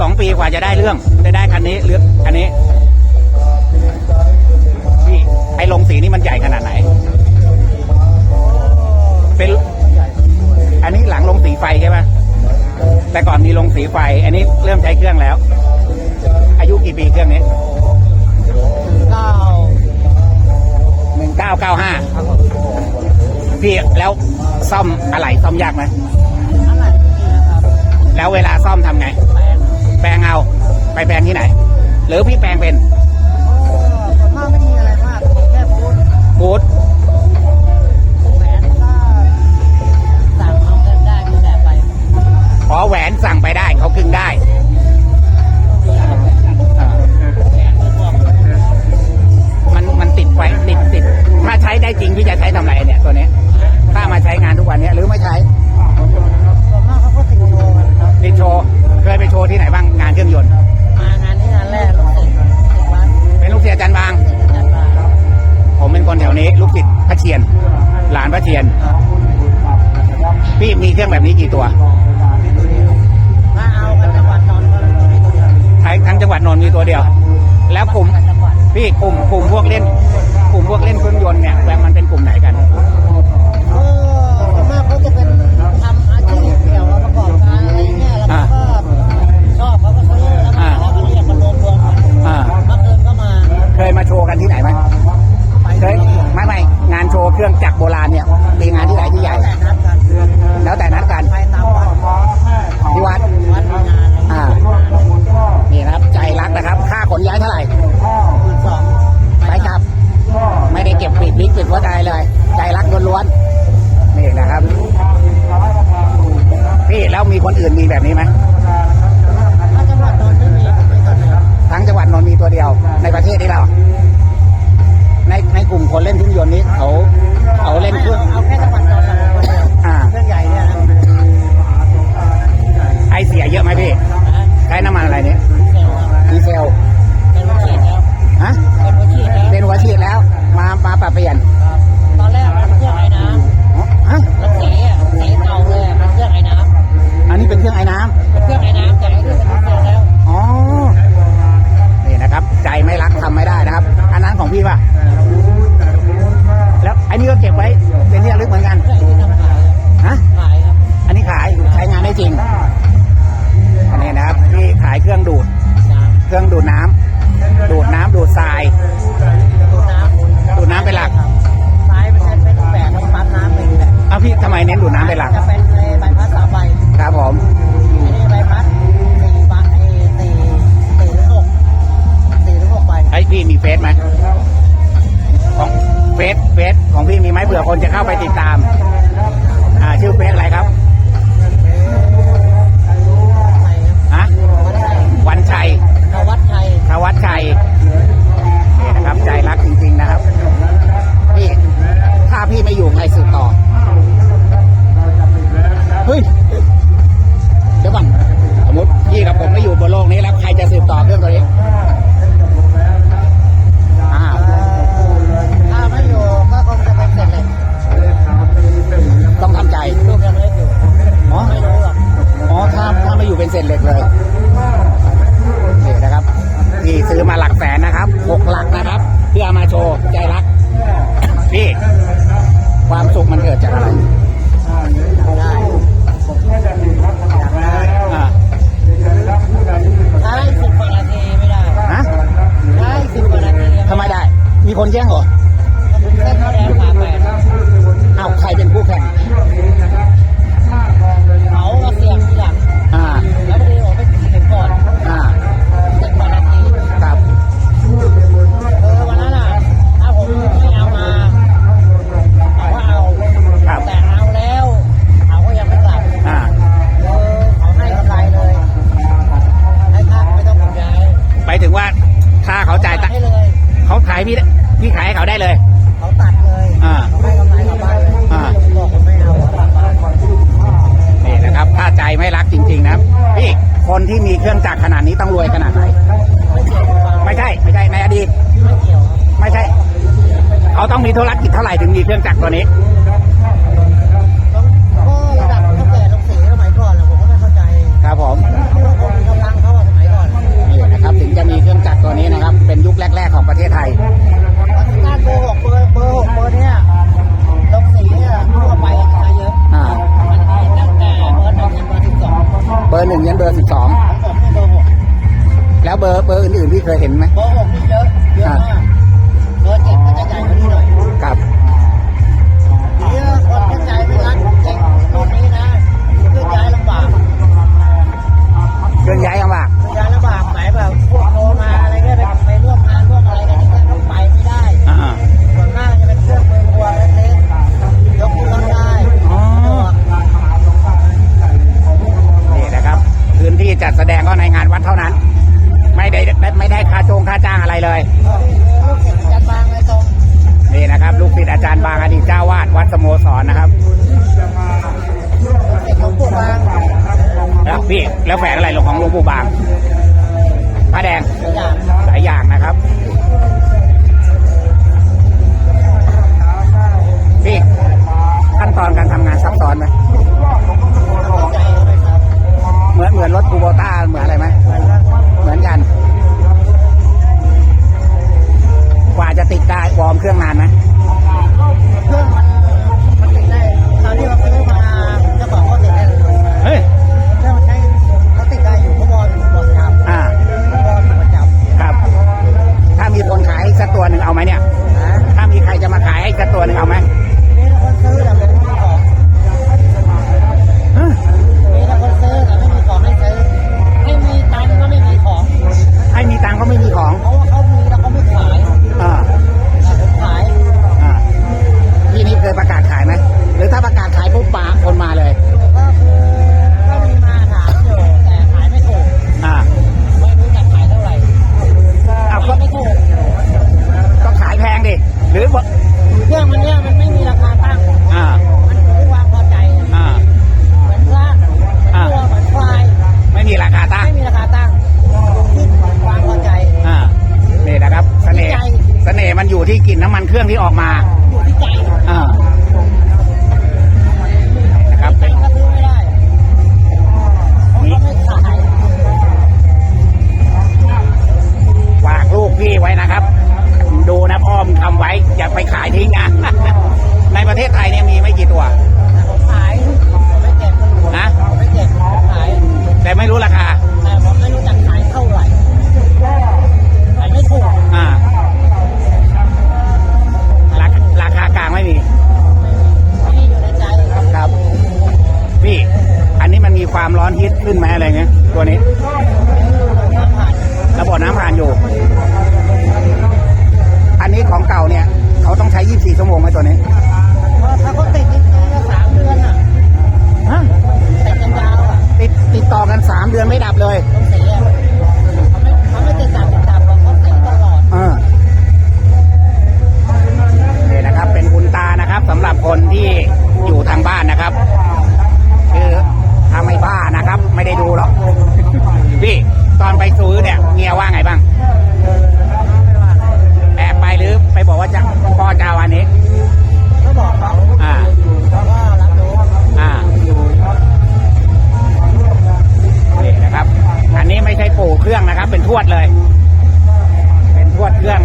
สองปีกว่าจะได้เรื่องได้ได้คันนี้เลือกคันนี้พี่ไอ้ลงสีนี่มันใหญ่ขนาดไหน เป็นอันนี้หลังลงสีไฟใช่ไหมแต่ก่อนมีลงสีไฟ อันนี้เริ่มใช้เครื่องแล้ว อายุกี่ปีเครื่องนี้เก้าหนึ่งเก้าเก้าห้าพี่แล้วซ่อมอะไรซ่อมยากไหมแล้วเวลาซ่อมทำไง แปลงเอา ไปแปลงที่ไหน หรือพี่แปลงเป็นีเครื่องแบบนี้กี่ตัวถ้ทั้งจังหวัดนนท์มีตัวเดียว แล้วกลุ่มพี่กลุ่มกลุ่มพวกเล่น กลุ่มพวกเล่นเครื่องยนต์เนี่ยแบบมันเป็นกลุ่มไหนกันมากก็จะเป็นทำอาชีพเกี่ยวกับประกอบการอะไรเงี้ยแล้วก็ชอบเขาก็ซื้แล้วก็แล้วก็เรียกมารวมรวมกัมาเพิ่มก็มา เคยมาโชว์กันที่ไหนไหมเคยไม่ไม่งานโชว์เครื่องจักรโบราณเนี่ยมีงานที่ไหนที่ใหญ่ แล้วแต่นัดกันที่วัด ดูดน้ำไปหลังจะเป็นใบพัดสามใบครับผมอันนี้ใบพัดสี่ใบสี่สี่หรือหกสี่หรือหกใบไอพี่มีเฟซไหมของเฟซเฟซของพี่มีไหมเผื่อคนจะเข้าไปติดตาม อ่าชื่อเฟซอะไรครับฮะวันชัยทวัดชัยทวัดชัยนี่นะครับใจรักจริงๆนะครับพี่ถ้าพี่ไม่อยู่ใครสืบต่อ เฮ้ย เดี๋ยวก่อนสมมติพี่กับผมไม่อยู่บนโลกนี้ เอาใครเป็นผู้แข่งเขาก็เสียงที่หลังแล้วพอดีผมไปเห็นกอนเจ็ดวันนาทีครับเออวันนั้นอะถ้าผมไม่เอามาเขาก็เอาแต่เอาแล้วเขาก็ยังไม่กลับอ่าเออเขาให้กำไรเลยให้ค่าไม่ต้องขนย้ายไปถึงว่าถ้าเขาจ่ายเขาขายพี่พี่ขายให้เขาได้เลย ที่มีเครื่องจักรขนาดนี้ต้องรวยขนาดไหน ไม่ใช่ ไม่ใช่ในอดีตไม่ใช่ เขาต้องมีธุรกิจเท่าไหร่ถึงมีเครื่องจักรตัวนี้ครับผมนี่นะครับถึงจะมีเครื่องจักรตัวนี้นะครับ เป็นยุคแรก ๆของประเทศไทยการโบร์หกเบอร์เบอร์หกเบอร์เนี่ย เบอร์หนึ่งยันเบอร์สิบสองแล้วเบอร์เบอร์อื่นๆพี่เคยเห็นไหมเบอร์หกนี่เยอะเยอะมากเบอร์เจ็ดก็จะใหญ่กว่านี้หน่อย ในงานวัดเท่านั้น ไม่ได้ไม่ได้ค่าจงค่าจ้างอะไรเลยนี่นะครับ ลูกศิษย์อาจารย์บางอดีตเจ้าวาดวัดสโมสรนะครับแล้วพี่แล้วแฝงอะไร ต่อกันสามเดือนไม่ดับเลยต้องเสีเขาไม่ติดดับติดดับหรอเขาเสีตลอดอ่านี่นะครับเป็นคุณตานะครับสำหรับคนที่อยู่ทางบ้านนะครับ คือถ้าไม่บ้านะครับ ไม่ได้ดูหรอกพี่ตอนไปซื้อเนี่ยเมียว่าไงบ้างแอบไปหรือไปบอกว่าจะพ่อจาวันนี้ ปู่เครื่องนะครับ เป็นทวดเลย เป็นทวดเครื่อง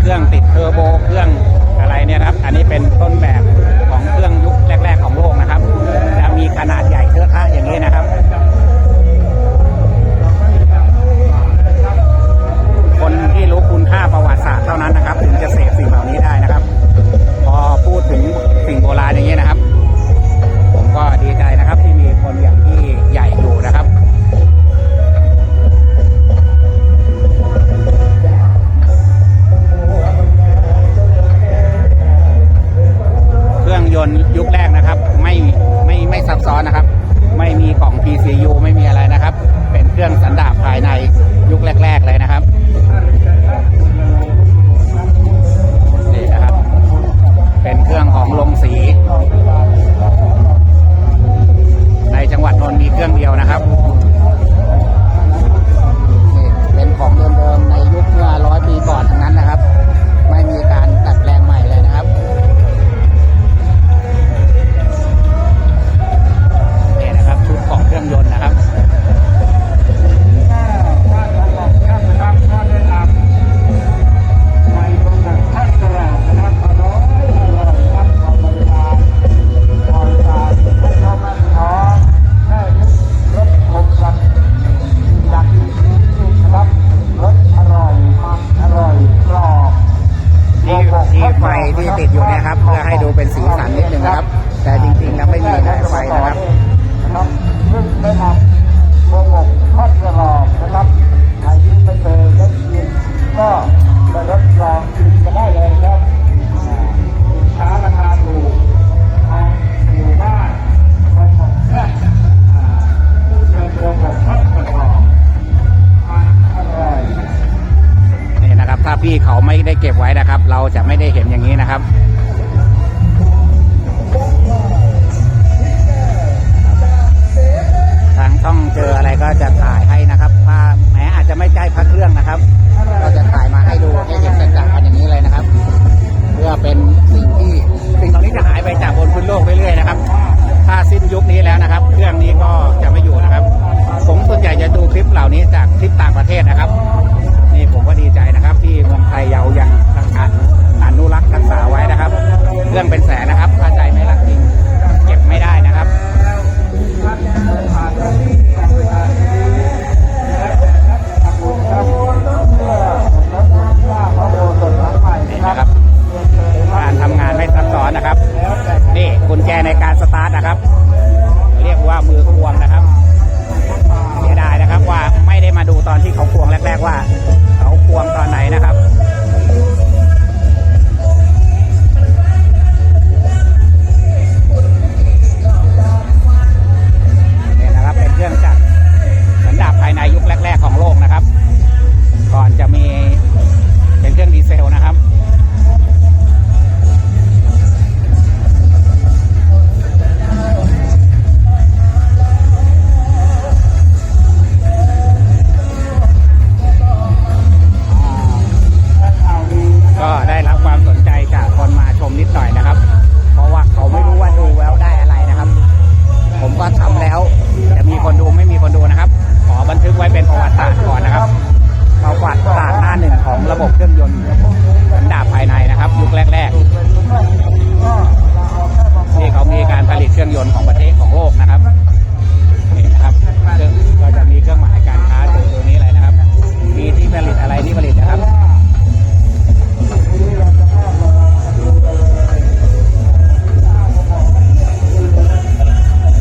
เครื่องติดเทอร์โบเครื่องอะไรเนี่ยครับ อันนี้เป็นต้นแบบ นยุคนี้แล้วนะครับ เครื่องนี้ก็จะไม่อยู่นะครับ ผมส่วนใหญ่จะดูคลิปเหล่านี้จากคลิปต่างประเทศนะครับ นี่ผมก็ดีใจนะครับ ที่เมืองไทยเรายังรักษาอนุรักษ์รักษาไว้นะครับ เครื่องเป็นแสนนะครับถ้าใจไม่รักจริงเก็บไม่ได้นะครับนะครับ การทำงานไม่ซับซ้อนนะครับ นี่กุญแจในการสตาร์ทนะครับ มือควงนะครับเสียดายนะครับว่าไม่ได้มาดูตอนที่เขา